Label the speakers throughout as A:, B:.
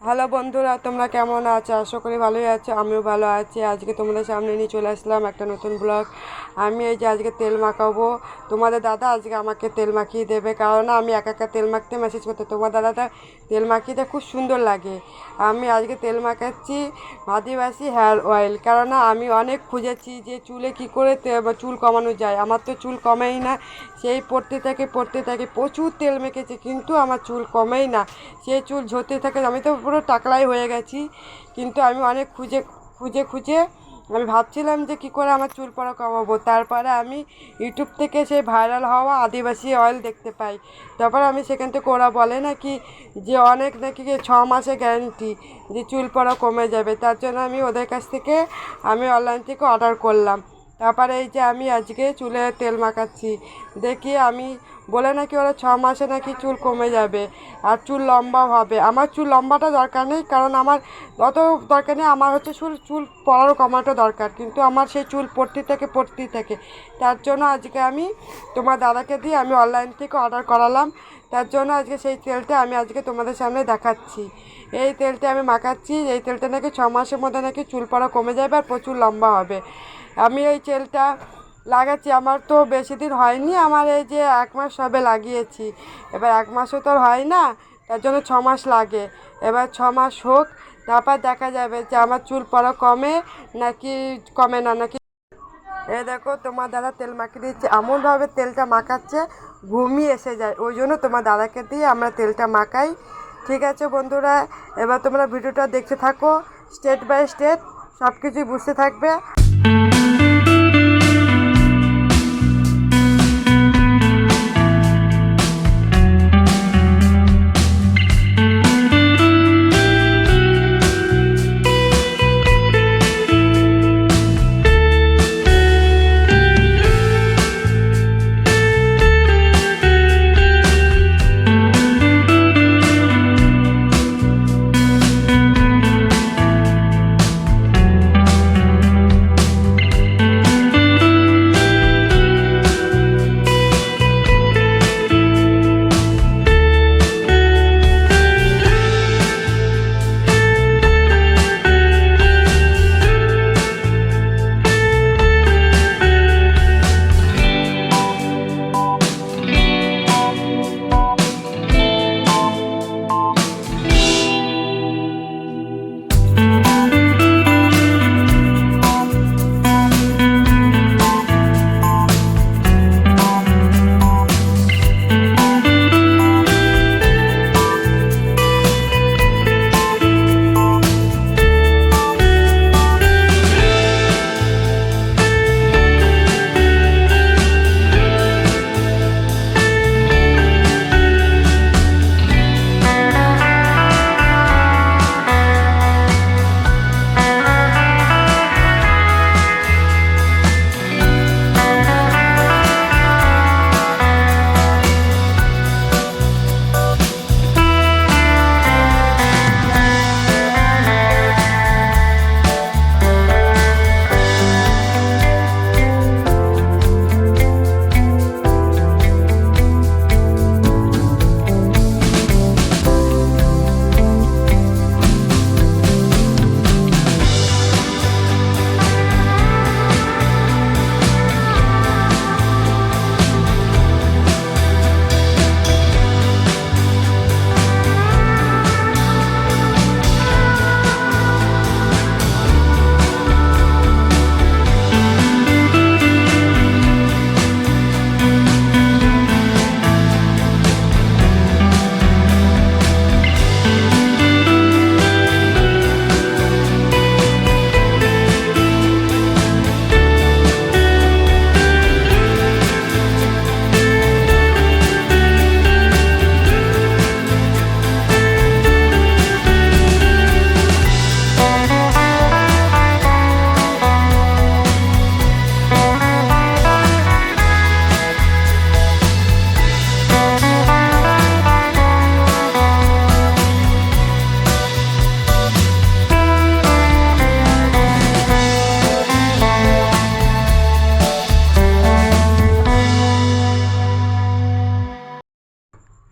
A: Hello বন্ধুরা, তোমরা কেমন আছো? আশা করি ভালোই আছো, আমিও ভালো আছি। আজকে তোমাদের সামনে নিয়ে চলে আসলাম একটা নতুন ব্লগ আমি এই যে আজকে তেল মাখাবো। তোমাদের দাদা আজকে আমাকে তেল মাখিয়ে দেবে কারণ আমি একা একা তেল মাখতে মেসেজ করতে, তোমার দাদাটা তেল মাখিয়ে দেয়, খুব সুন্দর লাগে। আমি আজকে তেল মাখাচ্ছি আদিবাসী হেয়ার অয়েল কারণ আমি অনেক খুঁজেছি যে চুলে কি করে চুল কমানো যায়। আমার তো চুল কমেই না, সেই পড়তে থাকে পড়তে থাকে, প্রচুর তেল মেখেছে, কিন্তু আমার চুল কমেই না। সেই চুল ঝরতে থাকে, আমি তো পুরো টাকলাই হয়ে গেছি। কিন্তু আমি অনেক খুঁজে খুঁজে খুঁজে আমি ভাবছিলাম যে কী করে আমার চুল পড়া কমাবো। তারপরে আমি ইউটিউব থেকে সেই ভাইরাল হওয়া আদিবাসী অয়েল দেখতে পাই। তারপর আমি সেখান থেকে ওরা বলে নাকি যে অনেক নাকি ছ মাসে গ্যারেন্টি যে চুল পড়া কমে যাবে। তার জন্য আমি ওদের কাছ থেকে আমি অনলাইন থেকে অর্ডার করলাম। তারপরে এই যে আমি আজকে চুলে তেল মাখাচ্ছি। দেখি আমি বলে নাকি ওরা ছ মাসে নাকি চুল কমে যাবে আর চুল লম্বা হবে। আমার চুল লম্বাটা দরকার নেই কারণ আমার অত দরকার নেই আমার হচ্ছে চুল চুল পড়ারও কমাটা দরকার। কিন্তু আমার সেই চুল পড়তে থাকে পড়তেই থাকে। তার জন্য আজকে আমি তোমার দাদাকে দিয়ে আমি অনলাইন থেকে অর্ডার করালাম। তার জন্য আজকে সেই তেলটা আমি আজকে তোমাদের সামনে দেখাচ্ছি। এই তেলটা আমি মাখাচ্ছি। এই তেলটা নাকি ছ মাসের মধ্যে নাকি চুল পড়া কমে যাবে আর প্রচুর লম্বা হবে। আমি এই তেলটা লাগাচ্ছি, আমার তো বেশি দিন হয়নি, আমার এই যে এক মাস সবে লাগিয়েছি। এবার এক মাসও তো হয় না, তার জন্য ছ মাস লাগে। এবার ছ মাস হোক, তারপর দেখা যাবে যে আমার চুল পড়া কমে নাকি কমে না, নাকি। এ দেখো, তোমার দাদা তেল মাখিয়ে দিচ্ছে। এমনভাবে তেলটা মাখাচ্ছে, ঘুমিয়ে এসে যায়। ওই জন্য তোমার দাদাকে দিয়ে আমরা তেলটা মাখাই। ঠিক আছে বন্ধুরা, এবার তোমরা ভিডিওটা দেখতে থাকো। স্টেপ বাই স্টেপ সব কিছুই বুঝতে থাকবে।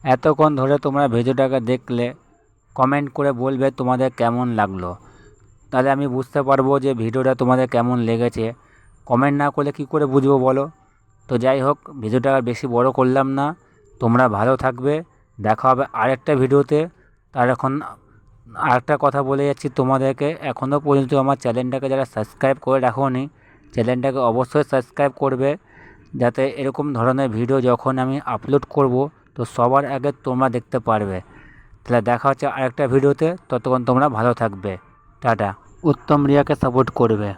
B: এতক্ষণ ধরে তোমরা ভিডিওটাকে দেখলে কমেন্ট করে বলবে তোমাদের কেমন লাগল। তাহলে আমি বুঝতে পারব যে ভিডিওটা তোমাদের কেমন লেগেছে। কমেন্ট না করলে কী করে বুঝব বলো? তো যাই হোক, ভিডিওটা আর বেশি বড় করলাম না। তোমরা ভালো থাকবে। দেখা হবে আরেকটা ভিডিওতে। তার এখন আরেকটা কথা বলে যাচ্ছি তোমাদেরকে। এখনও পর্যন্ত আমার চ্যানেলটাকে যারা সাবস্ক্রাইব করে রাখোনি, চ্যানেলটাকে অবশ্যই সাবস্ক্রাইব করবে। যাতে এরকম ধরনের ভিডিও যখন আমি আপলোড করব তো সবার আগে তোমরা দেখতে পারবে। তাহলে দেখা হচ্ছে আরেকটা ভিডিওতে। ততক্ষণ তোমরা ভালো থাকবে। টাটা। উত্তম রিয়াকে সাপোর্ট করবে।